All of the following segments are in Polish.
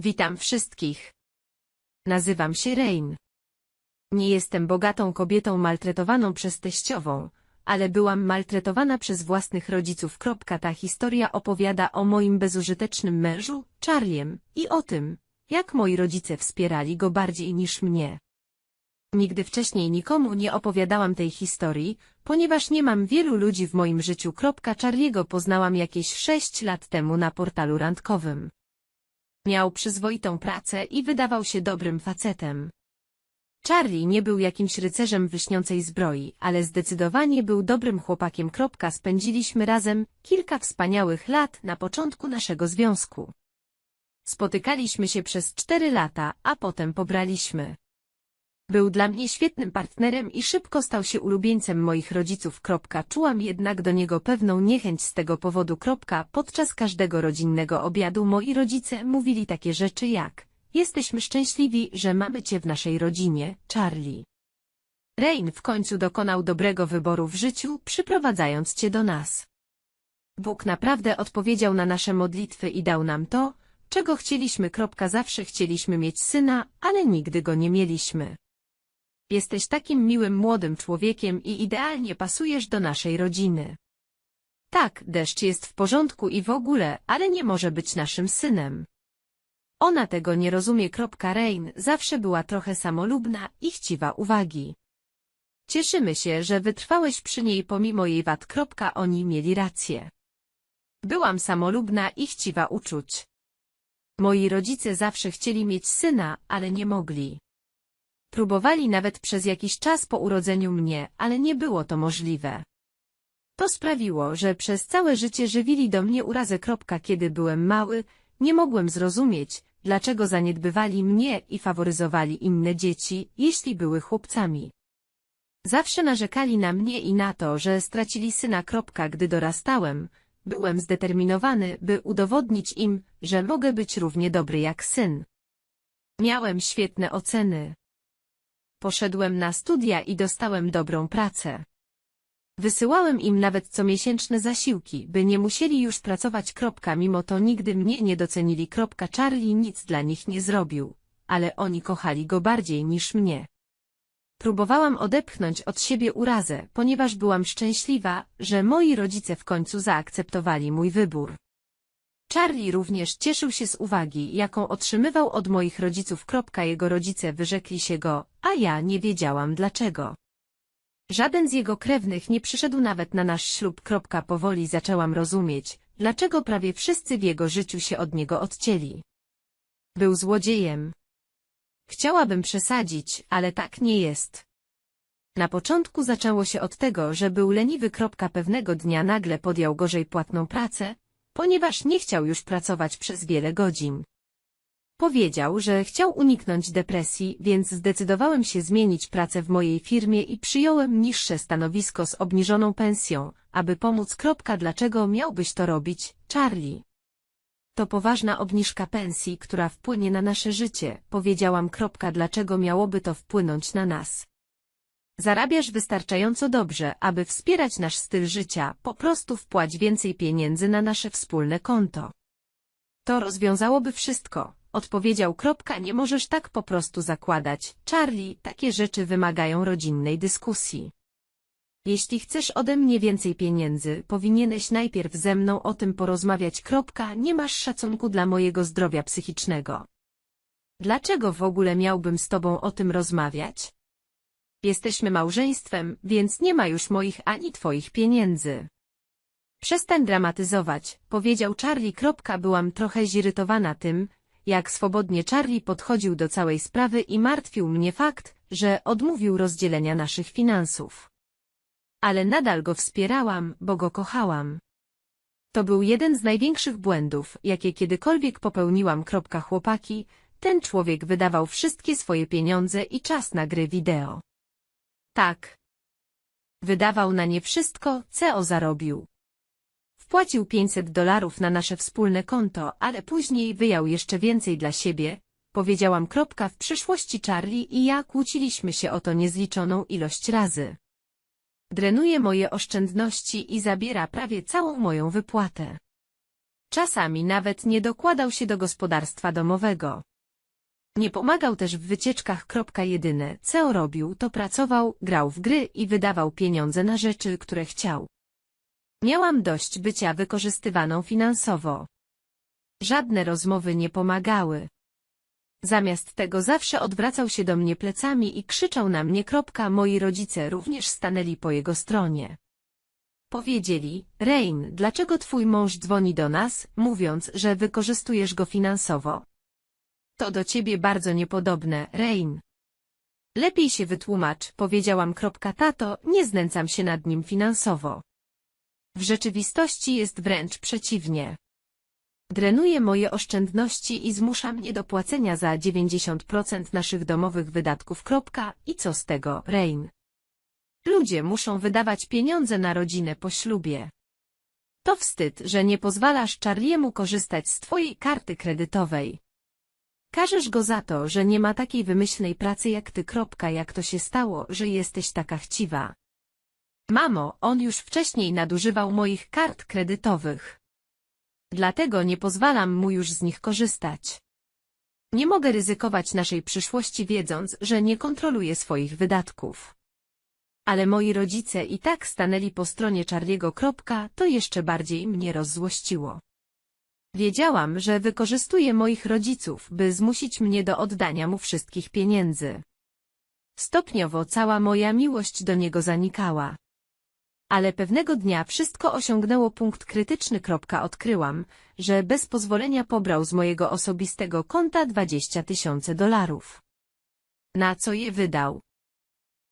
Witam wszystkich. Nazywam się Rain. Nie jestem bogatą kobietą maltretowaną przez teściową, ale byłam maltretowana przez własnych rodziców. Ta historia opowiada o moim bezużytecznym mężu, Charliem, i o tym, jak moi rodzice wspierali go bardziej niż mnie. Nigdy wcześniej nikomu nie opowiadałam tej historii, ponieważ nie mam wielu ludzi w moim życiu. Charliego poznałam jakieś sześć lat temu na portalu randkowym. Miał przyzwoitą pracę i wydawał się dobrym facetem. Charlie nie był jakimś rycerzem w lśniącej zbroi, ale zdecydowanie był dobrym chłopakiem. Spędziliśmy razem kilka wspaniałych lat na początku naszego związku. Spotykaliśmy się przez cztery lata, a potem pobraliśmy. Był dla mnie świetnym partnerem i szybko stał się ulubieńcem moich rodziców. Czułam jednak do niego pewną niechęć z tego powodu. Podczas każdego rodzinnego obiadu moi rodzice mówili takie rzeczy jak Jesteśmy szczęśliwi, że mamy cię w naszej rodzinie, Charlie. Rain w końcu dokonał dobrego wyboru w życiu, przyprowadzając cię do nas. Bóg naprawdę odpowiedział na nasze modlitwy i dał nam to, czego chcieliśmy. Zawsze chcieliśmy mieć syna, ale nigdy go nie mieliśmy. Jesteś takim miłym młodym człowiekiem i idealnie pasujesz do naszej rodziny. Tak, deszcz jest w porządku i w ogóle, ale nie może być naszym synem. Ona tego nie rozumie. Rain zawsze była trochę samolubna i chciwa uwagi. Cieszymy się, że wytrwałeś przy niej pomimo jej wad. Oni mieli rację. Byłam samolubna i chciwa uczuć. Moi rodzice zawsze chcieli mieć syna, ale nie mogli. Próbowali nawet przez jakiś czas po urodzeniu mnie, ale nie było to możliwe. To sprawiło, że przez całe życie żywili do mnie urazę. Kiedy byłem mały, nie mogłem zrozumieć, dlaczego zaniedbywali mnie i faworyzowali inne dzieci, jeśli były chłopcami. Zawsze narzekali na mnie i na to, że stracili syna. Gdy dorastałem, byłem zdeterminowany, by udowodnić im, że mogę być równie dobry jak syn. Miałem świetne oceny. Poszedłem na studia i dostałem dobrą pracę. Wysyłałem im nawet comiesięczne zasiłki, by nie musieli już pracować. Kropka, Mimo to nigdy mnie nie docenili. Kropka, Charlie nic dla nich nie zrobił, ale oni kochali go bardziej niż mnie. Próbowałam odepchnąć od siebie urazę, ponieważ byłam szczęśliwa, że moi rodzice w końcu zaakceptowali mój wybór. Charlie również cieszył się z uwagi, jaką otrzymywał od moich rodziców. Jego rodzice wyrzekli się go, a ja nie wiedziałam dlaczego. Żaden z jego krewnych nie przyszedł nawet na nasz ślub. Powoli zaczęłam rozumieć, dlaczego prawie wszyscy w jego życiu się od niego odcięli. Był złodziejem. Chciałabym przesadzić, ale tak nie jest. Na początku zaczęło się od tego, że był leniwy. Pewnego dnia nagle podjął gorzej płatną pracę, ponieważ nie chciał już pracować przez wiele godzin. Powiedział, że chciał uniknąć depresji, więc zdecydowałem się zmienić pracę w mojej firmie i przyjąłem niższe stanowisko z obniżoną pensją, aby pomóc. Kropka, Dlaczego miałbyś to robić, Charlie? To poważna obniżka pensji, która wpłynie na nasze życie, powiedziałam. Kropka, Dlaczego miałoby to wpłynąć na nas? Zarabiasz wystarczająco dobrze, aby wspierać nasz styl życia, po prostu wpłać więcej pieniędzy na nasze wspólne konto. To rozwiązałoby wszystko, odpowiedział. Kropka, Nie możesz tak po prostu zakładać, Charlie, takie rzeczy wymagają rodzinnej dyskusji. Jeśli chcesz ode mnie więcej pieniędzy, powinieneś najpierw ze mną o tym porozmawiać. Kropka, Nie masz szacunku dla mojego zdrowia psychicznego. Dlaczego w ogóle miałbym z tobą o tym rozmawiać? Jesteśmy małżeństwem, więc nie ma już moich ani twoich pieniędzy. Przestań dramatyzować, powiedział Charlie. Byłam trochę zirytowana tym, jak swobodnie Charlie podchodził do całej sprawy i martwił mnie fakt, że odmówił rozdzielenia naszych finansów. Ale nadal go wspierałam, bo go kochałam. To był jeden z największych błędów, jakie kiedykolwiek popełniłam. Chłopaki, ten człowiek wydawał wszystkie swoje pieniądze i czas na gry wideo. Tak. Wydawał na nie wszystko, co zarobił. Wpłacił 500 dolarów na nasze wspólne konto, ale później wyjął jeszcze więcej dla siebie. Powiedziałam kropka w przyszłości Charlie i ja kłóciliśmy się o to niezliczoną ilość razy. Drenuje moje oszczędności i zabiera prawie całą moją wypłatę. Czasami nawet nie dokładał się do gospodarstwa domowego. Nie pomagał też w wycieczkach. Jedyne, co robił, to pracował, grał w gry i wydawał pieniądze na rzeczy, które chciał. Miałam dość bycia wykorzystywaną finansowo. Żadne rozmowy nie pomagały. Zamiast tego zawsze odwracał się do mnie plecami i krzyczał na mnie. Moi rodzice również stanęli po jego stronie. Powiedzieli, Rain, dlaczego twój mąż dzwoni do nas, mówiąc, że wykorzystujesz go finansowo? To do ciebie bardzo niepodobne, Rain. Lepiej się wytłumacz, powiedziałam. Tato, nie znęcam się nad nim finansowo. W rzeczywistości jest wręcz przeciwnie. Drenuje moje oszczędności i zmusza mnie do płacenia za 90% naszych domowych wydatków. I co z tego, Rain? Ludzie muszą wydawać pieniądze na rodzinę po ślubie. To wstyd, że nie pozwalasz Charliemu korzystać z twojej karty kredytowej. Karzesz go za to, że nie ma takiej wymyślnej pracy jak ty. Kropka, jak to się stało, że jesteś taka chciwa. Mamo, on już wcześniej nadużywał moich kart kredytowych. Dlatego nie pozwalam mu już z nich korzystać. Nie mogę ryzykować naszej przyszłości wiedząc, że nie kontroluję swoich wydatków. Ale moi rodzice i tak stanęli po stronie Charliego. To jeszcze bardziej mnie rozzłościło. Wiedziałam, że wykorzystuje moich rodziców, by zmusić mnie do oddania mu wszystkich pieniędzy. Stopniowo cała moja miłość do niego zanikała. Ale pewnego dnia wszystko osiągnęło punkt krytyczny. Odkryłam, że bez pozwolenia pobrał z mojego osobistego konta 20 tysięcy dolarów. Na co je wydał?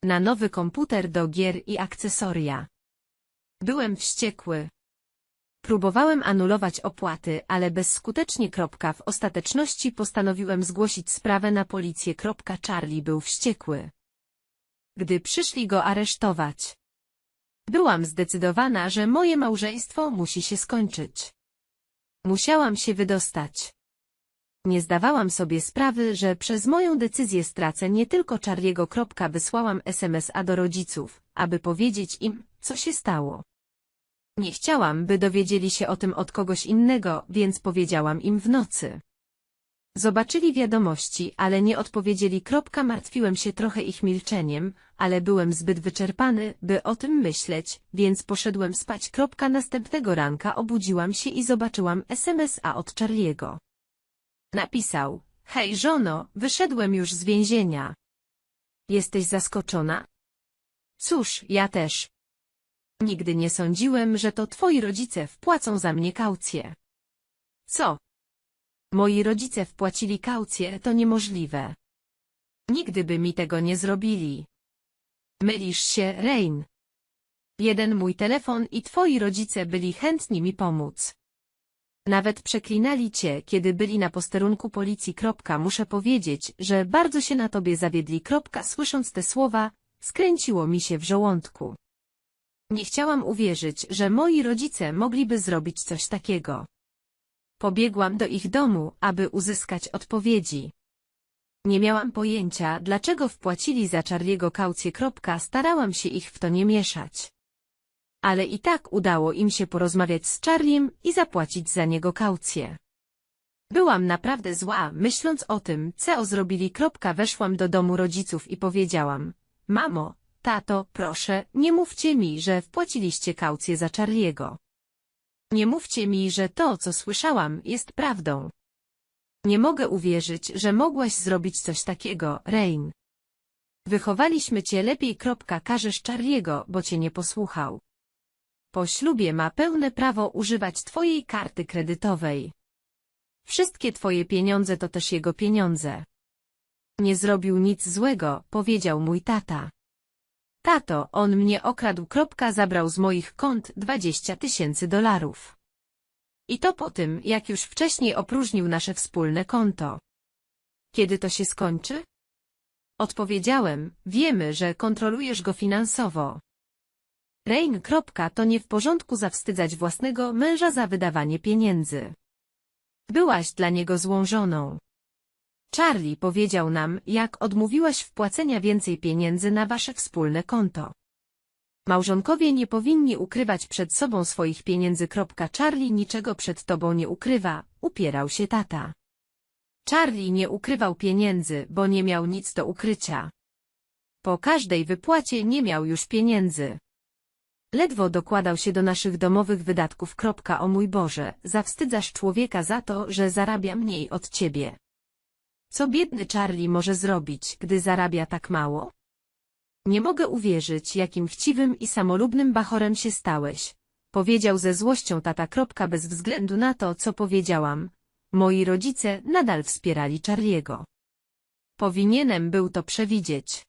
Na nowy komputer do gier i akcesoria. Byłem wściekły. Próbowałem anulować opłaty, ale bezskutecznie. W ostateczności postanowiłem zgłosić sprawę na policję. Charlie był wściekły. Gdy przyszli go aresztować. Byłam zdecydowana, że moje małżeństwo musi się skończyć. Musiałam się wydostać. Nie zdawałam sobie sprawy, że przez moją decyzję stracę nie tylko Charliego. Wysłałam SMS-a do rodziców, aby powiedzieć im, co się stało. Nie chciałam, by dowiedzieli się o tym od kogoś innego, więc powiedziałam im w nocy. Zobaczyli wiadomości, ale nie odpowiedzieli. Kropka, Martwiłem się trochę ich milczeniem, ale byłem zbyt wyczerpany, by o tym myśleć, więc poszedłem spać. Kropka, Następnego ranka obudziłam się i zobaczyłam SMS-a od Charliego. Napisał, hej żono, wyszedłem już z więzienia. Jesteś zaskoczona? Cóż, ja też. Nigdy nie sądziłem, że to twoi rodzice wpłacą za mnie kaucję. Co? Moi rodzice wpłacili kaucję, to niemożliwe. Nigdy by mi tego nie zrobili. Mylisz się, Rain. Jeden mój telefon i twoi rodzice byli chętni mi pomóc. Nawet przeklinali cię, kiedy byli na posterunku policji. Muszę powiedzieć, że bardzo się na tobie zawiedli. Słysząc te słowa, skręciło mi się w żołądku. Nie chciałam uwierzyć, że moi rodzice mogliby zrobić coś takiego. Pobiegłam do ich domu, aby uzyskać odpowiedzi. Nie miałam pojęcia, dlaczego wpłacili za Charliego kaucję. Starałam się ich w to nie mieszać. Ale i tak udało im się porozmawiać z Charliem i zapłacić za niego kaucję. Byłam naprawdę zła, myśląc o tym, co zrobili. Weszłam do domu rodziców i powiedziałam, mamo, tato, proszę, nie mówcie mi, że wpłaciliście kaucję za Charliego. Nie mówcie mi, że to, co słyszałam, jest prawdą. Nie mogę uwierzyć, że mogłaś zrobić coś takiego, Rain. Wychowaliśmy cię lepiej. Każesz Charliego, bo cię nie posłuchał. Po ślubie ma pełne prawo używać twojej karty kredytowej. Wszystkie twoje pieniądze to też jego pieniądze. Nie zrobił nic złego, powiedział mój tata. Tato, on mnie okradł. Zabrał z moich kont 20 tysięcy dolarów. I to po tym, jak już wcześniej opróżnił nasze wspólne konto. Kiedy to się skończy? Odpowiedziałem, wiemy, że kontrolujesz go finansowo. Rain. To nie w porządku zawstydzać własnego męża za wydawanie pieniędzy. Byłaś dla niego złą żoną. Charlie powiedział nam, jak odmówiłaś wpłacenia więcej pieniędzy na wasze wspólne konto. Małżonkowie nie powinni ukrywać przed sobą swoich pieniędzy. Charlie niczego przed tobą nie ukrywa, upierał się tata. Charlie nie ukrywał pieniędzy, bo nie miał nic do ukrycia. Po każdej wypłacie nie miał już pieniędzy. Ledwo dokładał się do naszych domowych wydatków. O mój Boże, zawstydzasz człowieka za to, że zarabia mniej od ciebie. Co biedny Charlie może zrobić, gdy zarabia tak mało? Nie mogę uwierzyć, jakim chciwym i samolubnym bachorem się stałeś. Powiedział ze złością tata. Bez względu na to, co powiedziałam. Moi rodzice nadal wspierali Charliego. Powinienem był to przewidzieć.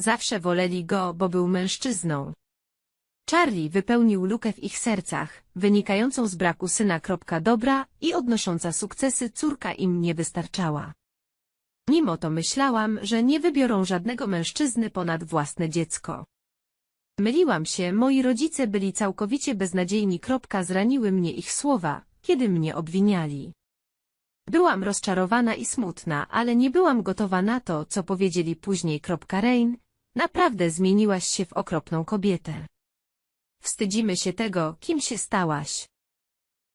Zawsze woleli go, bo był mężczyzną. Charlie wypełnił lukę w ich sercach, wynikającą z braku syna. Dobra i odnosząca sukcesy córka im nie wystarczała. Mimo to myślałam, że nie wybiorą żadnego mężczyzny ponad własne dziecko. Myliłam się, moi rodzice byli całkowicie beznadziejni. Zraniły mnie ich słowa, kiedy mnie obwiniali. Byłam rozczarowana i smutna, ale nie byłam gotowa na to, co powiedzieli później. Rain, naprawdę zmieniłaś się w okropną kobietę. Wstydzimy się tego, kim się stałaś.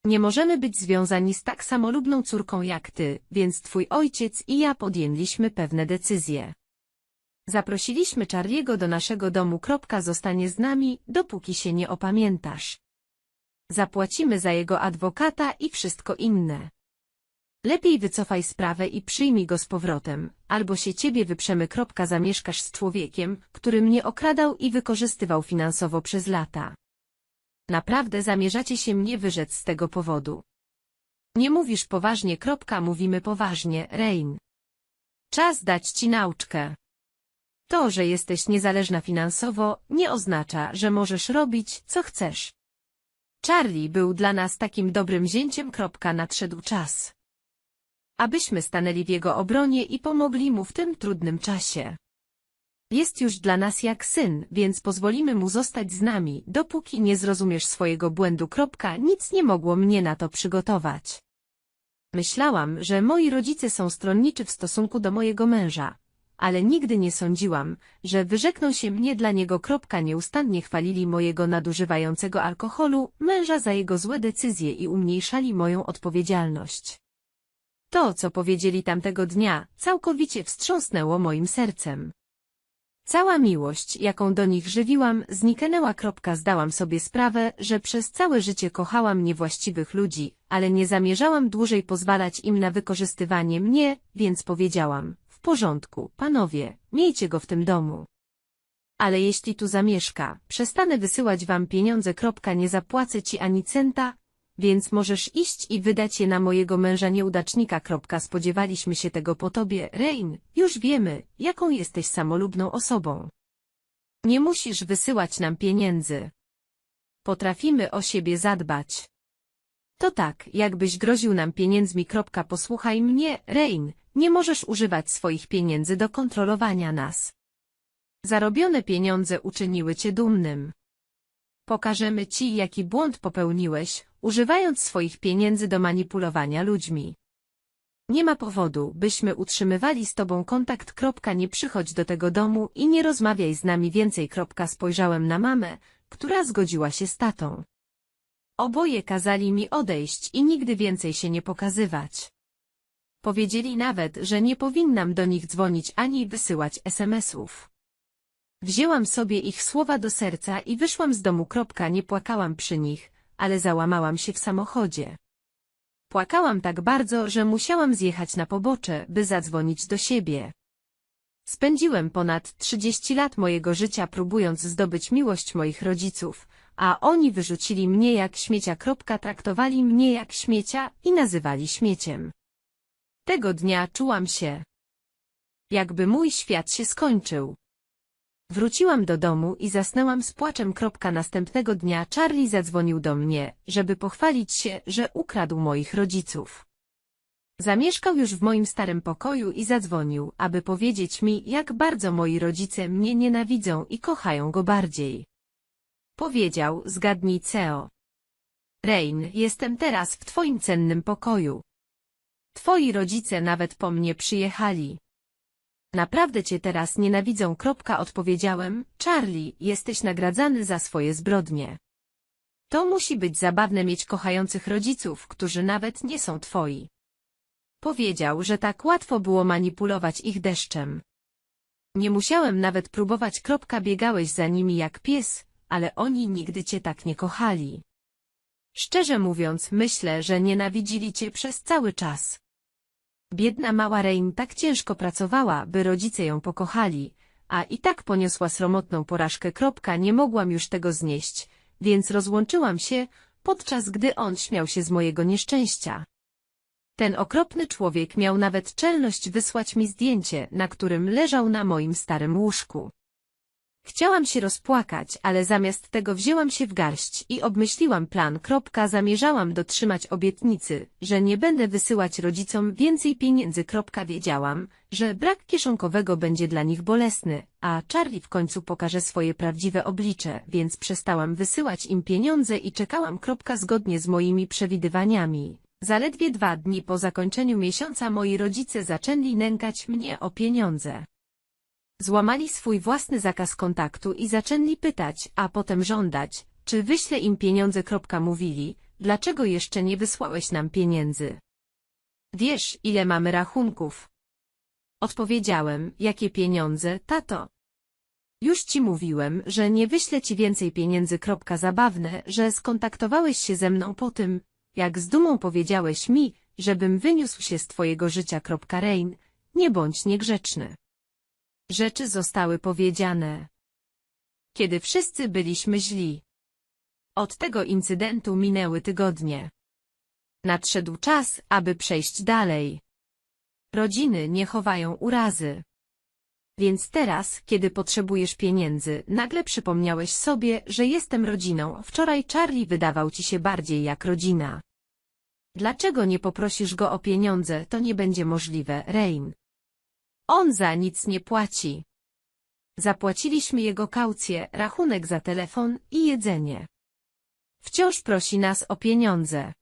Nie możemy być związani z tak samolubną córką jak ty, więc twój ojciec i ja podjęliśmy pewne decyzje. Zaprosiliśmy Charliego do naszego domu. Zostanie z nami, dopóki się nie opamiętasz. Zapłacimy za jego adwokata i wszystko inne. Lepiej wycofaj sprawę i przyjmij go z powrotem, albo się ciebie wyprzemy. Zamieszkasz z człowiekiem, który mnie okradał i wykorzystywał finansowo przez lata. Naprawdę zamierzacie się mnie wyrzec z tego powodu. Nie mówisz poważnie. Kropka, mówimy poważnie, Rain. Czas dać ci nauczkę. To, że jesteś niezależna finansowo, nie oznacza, że możesz robić, co chcesz. Charlie był dla nas takim dobrym zięciem. Kropka, nadszedł czas. Abyśmy stanęli w jego obronie i pomogli mu w tym trudnym czasie. Jest już dla nas jak syn, więc pozwolimy mu zostać z nami, dopóki nie zrozumiesz swojego błędu. Kropka, nic nie mogło mnie na to przygotować. Myślałam, że moi rodzice są stronniczy w stosunku do mojego męża, ale nigdy nie sądziłam, że wyrzekną się mnie dla niego. Kropka, nieustannie chwalili mojego nadużywającego alkoholu, męża za jego złe decyzje i umniejszali moją odpowiedzialność. To, co powiedzieli tamtego dnia, całkowicie wstrząsnęło moim sercem. Cała miłość, jaką do nich żywiłam, zniknęła. Zdałam sobie sprawę, że przez całe życie kochałam niewłaściwych ludzi, ale nie zamierzałam dłużej pozwalać im na wykorzystywanie mnie, więc powiedziałam, w porządku, panowie, miejcie go w tym domu. Ale jeśli tu zamieszka, przestanę wysyłać wam pieniądze. Nie zapłacę ci ani centa, więc możesz iść i wydać je na mojego męża nieudacznika. Spodziewaliśmy się tego po tobie, Rain, już wiemy, jaką jesteś samolubną osobą. Nie musisz wysyłać nam pieniędzy. Potrafimy o siebie zadbać. To tak, jakbyś groził nam pieniędzmi. Posłuchaj mnie, Rain, nie możesz używać swoich pieniędzy do kontrolowania nas. Zarobione pieniądze uczyniły cię dumnym. Pokażemy ci, jaki błąd popełniłeś, używając swoich pieniędzy do manipulowania ludźmi. Nie ma powodu, byśmy utrzymywali z tobą kontakt. Nie przychodź do tego domu i nie rozmawiaj z nami więcej. Spojrzałem na mamę, która zgodziła się z tatą. Oboje kazali mi odejść i nigdy więcej się nie pokazywać. Powiedzieli nawet, że nie powinnam do nich dzwonić ani wysyłać SMS-ów. Wzięłam sobie ich słowa do serca i wyszłam z domu. Nie płakałam przy nich, ale załamałam się w samochodzie. Płakałam tak bardzo, że musiałam zjechać na pobocze, by zadzwonić do siebie. Spędziłem ponad 30 lat mojego życia próbując zdobyć miłość moich rodziców, a oni wyrzucili mnie jak śmiecia. Traktowali mnie jak śmiecia i nazywali śmieciem. Tego dnia czułam się, jakby mój świat się skończył. Wróciłam do domu i zasnęłam z płaczem. Następnego dnia Charlie zadzwonił do mnie, żeby pochwalić się, że ukradł moich rodziców. Zamieszkał już w moim starym pokoju i zadzwonił, aby powiedzieć mi, jak bardzo moi rodzice mnie nienawidzą i kochają go bardziej. Powiedział, zgadnij Ceo. Rain, jestem teraz w twoim cennym pokoju. Twoi rodzice nawet po mnie przyjechali. Naprawdę cię teraz nienawidzą. Odpowiedziałem, Charlie, jesteś nagradzany za swoje zbrodnie. To musi być zabawne mieć kochających rodziców, którzy nawet nie są twoi. Powiedział, że tak łatwo było manipulować ich deszczem. Nie musiałem nawet próbować. Biegałeś za nimi jak pies, ale oni nigdy cię tak nie kochali. Szczerze mówiąc, myślę, że nienawidzili cię przez cały czas. Biedna mała Rain tak ciężko pracowała, by rodzice ją pokochali, a i tak poniosła sromotną porażkę. Kropka, nie mogłam już tego znieść, więc rozłączyłam się, podczas gdy on śmiał się z mojego nieszczęścia. Ten okropny człowiek miał nawet czelność wysłać mi zdjęcie, na którym leżał na moim starym łóżku. Chciałam się rozpłakać, ale zamiast tego wzięłam się w garść i obmyśliłam plan. Kropka, zamierzałam dotrzymać obietnicy, że nie będę wysyłać rodzicom więcej pieniędzy. Kropka, wiedziałam, że brak kieszonkowego będzie dla nich bolesny, a Charlie w końcu pokaże swoje prawdziwe oblicze, więc przestałam wysyłać im pieniądze i czekałam. Kropka, zgodnie z moimi przewidywaniami. Zaledwie dwa dni po zakończeniu miesiąca moi rodzice zaczęli nękać mnie o pieniądze. Złamali swój własny zakaz kontaktu i zaczęli pytać, a potem żądać, czy wyślę im pieniądze. Mówili, dlaczego jeszcze nie wysłałeś nam pieniędzy? Wiesz, ile mamy rachunków? Odpowiedziałem, jakie pieniądze, tato? Już ci mówiłem, że nie wyślę ci więcej pieniędzy. Zabawne, że skontaktowałeś się ze mną po tym, jak z dumą powiedziałeś mi, żebym wyniósł się z twojego życia. Rain, nie bądź niegrzeczny. Rzeczy zostały powiedziane. Kiedy wszyscy byliśmy źli. Od tego incydentu minęły tygodnie. Nadszedł czas, aby przejść dalej. Rodziny nie chowają urazy. Więc teraz, kiedy potrzebujesz pieniędzy, nagle przypomniałeś sobie, że jestem rodziną. Wczoraj Charlie wydawał ci się bardziej jak rodzina. Dlaczego nie poprosisz go o pieniądze, to nie będzie możliwe, Rain. On za nic nie płaci. Zapłaciliśmy jego kaucję, rachunek za telefon i jedzenie. Wciąż prosi nas o pieniądze.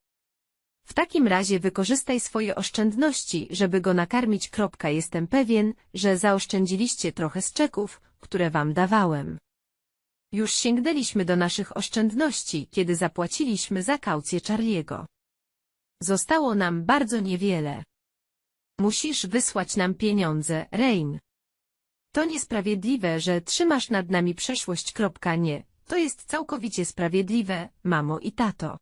W takim razie wykorzystaj swoje oszczędności, żeby go nakarmić. Jestem pewien, że zaoszczędziliście trochę z czeków, które wam dawałem. Już sięgnęliśmy do naszych oszczędności, kiedy zapłaciliśmy za kaucję Charliego. Zostało nam bardzo niewiele. Musisz wysłać nam pieniądze, Rain. To niesprawiedliwe, że trzymasz nad nami przeszłość. Nie, to jest całkowicie sprawiedliwe, mamo i tato.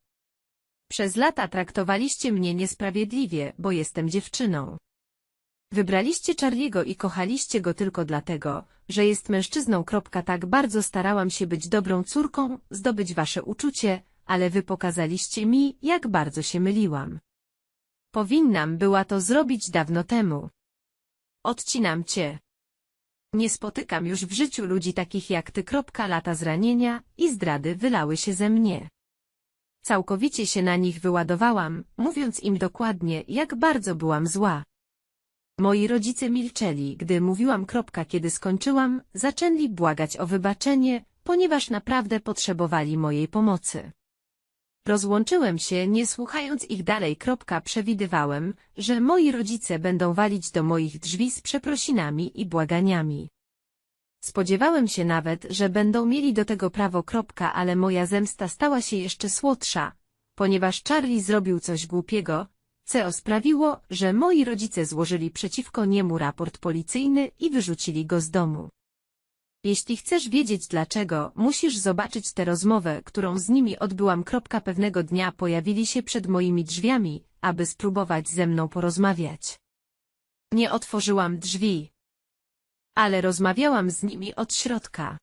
Przez lata traktowaliście mnie niesprawiedliwie, bo jestem dziewczyną. Wybraliście Charliego i kochaliście go tylko dlatego, że jest mężczyzną. Tak bardzo starałam się być dobrą córką, zdobyć wasze uczucie, ale wy pokazaliście mi, jak bardzo się myliłam. Powinnam była to zrobić dawno temu. Odcinam cię. Nie spotykam już w życiu ludzi takich jak ty. Lata zranienia i zdrady wylały się ze mnie. Całkowicie się na nich wyładowałam, mówiąc im dokładnie, jak bardzo byłam zła. Moi rodzice milczeli, gdy mówiłam kiedy skończyłam, zaczęli błagać o wybaczenie, ponieważ naprawdę potrzebowali mojej pomocy. Rozłączyłem się, nie słuchając ich dalej. Przewidywałem, że moi rodzice będą walić do moich drzwi z przeprosinami i błaganiami. Spodziewałem się nawet, że będą mieli do tego prawo. Ale moja zemsta stała się jeszcze słodsza, ponieważ Charlie zrobił coś głupiego, co sprawiło, że moi rodzice złożyli przeciwko niemu raport policyjny i wyrzucili go z domu. Jeśli chcesz wiedzieć dlaczego, musisz zobaczyć tę rozmowę, którą z nimi odbyłam. Pewnego dnia pojawili się przed moimi drzwiami, aby spróbować ze mną porozmawiać. Nie otworzyłam drzwi. Ale rozmawiałam z nimi od środka.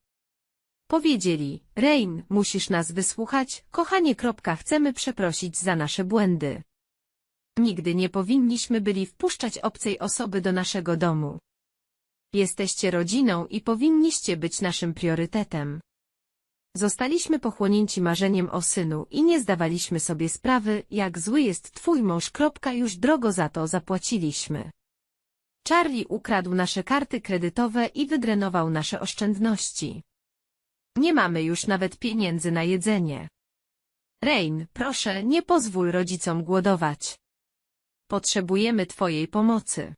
Powiedzieli, Rain, musisz nas wysłuchać, kochanie. Chcemy przeprosić za nasze błędy. Nigdy nie powinniśmy byli wpuszczać obcej osoby do naszego domu. Jesteście rodziną i powinniście być naszym priorytetem. Zostaliśmy pochłonięci marzeniem o synu i nie zdawaliśmy sobie sprawy, jak zły jest twój mąż. Już drogo za to zapłaciliśmy. Charlie ukradł nasze karty kredytowe i wydrenował nasze oszczędności. Nie mamy już nawet pieniędzy na jedzenie. Rain, proszę, nie pozwól rodzicom głodować. Potrzebujemy Twojej pomocy.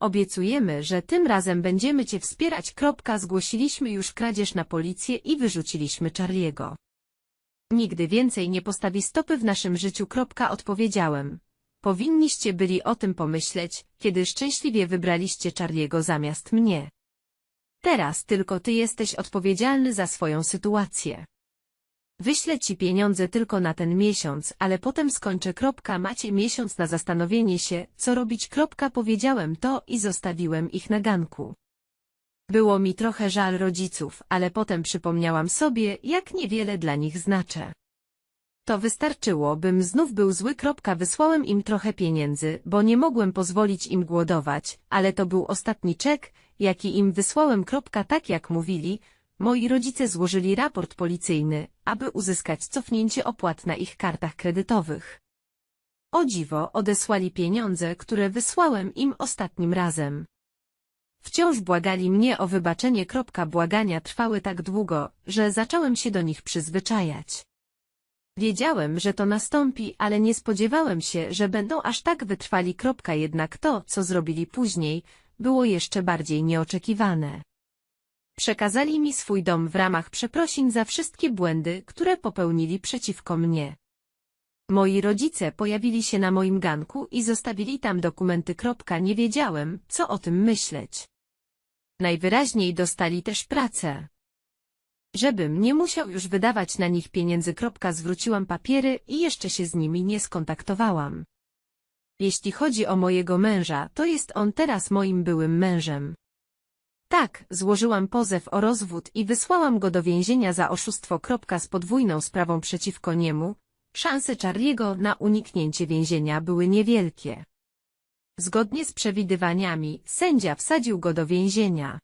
Obiecujemy, że tym razem będziemy cię wspierać. Zgłosiliśmy już kradzież na policję i wyrzuciliśmy Charliego. Nigdy więcej nie postawi stopy w naszym życiu. Odpowiedziałem. Powinniście byli o tym pomyśleć, kiedy szczęśliwie wybraliście Charliego zamiast mnie. Teraz tylko ty jesteś odpowiedzialny za swoją sytuację. Wyślę ci pieniądze tylko na ten miesiąc, ale potem skończę. Kropka, macie miesiąc na zastanowienie się, co robić. Kropka, powiedziałem to i zostawiłem ich na ganku. Było mi trochę żal rodziców, ale potem przypomniałam sobie, jak niewiele dla nich znaczę. To wystarczyło, bym znów był zły. Kropka, wysłałem im trochę pieniędzy, bo nie mogłem pozwolić im głodować, ale to był ostatni czek, jaki im wysłałem. Kropka, tak jak mówili, moi rodzice złożyli raport policyjny, aby uzyskać cofnięcie opłat na ich kartach kredytowych. O dziwo, odesłali pieniądze, które wysłałem im ostatnim razem. Wciąż błagali mnie o wybaczenie. Błagania trwały tak długo, że zacząłem się do nich przyzwyczajać. Wiedziałem, że to nastąpi, ale nie spodziewałem się, że będą aż tak wytrwali. Jednak to, co zrobili później, było jeszcze bardziej nieoczekiwane. Przekazali mi swój dom w ramach przeprosin za wszystkie błędy, które popełnili przeciwko mnie. Moi rodzice pojawili się na moim ganku i zostawili tam dokumenty. Nie wiedziałem, co o tym myśleć. Najwyraźniej dostali też pracę. Żebym nie musiał już wydawać na nich pieniędzy. Zwróciłam papiery i jeszcze się z nimi nie skontaktowałam. Jeśli chodzi o mojego męża, to jest on teraz moim byłym mężem. Tak, złożyłam pozew o rozwód i wysłałam go do więzienia za oszustwo. Z podwójną sprawą przeciwko niemu, szanse Charliego na uniknięcie więzienia były niewielkie. Zgodnie z przewidywaniami, sędzia wsadził go do więzienia.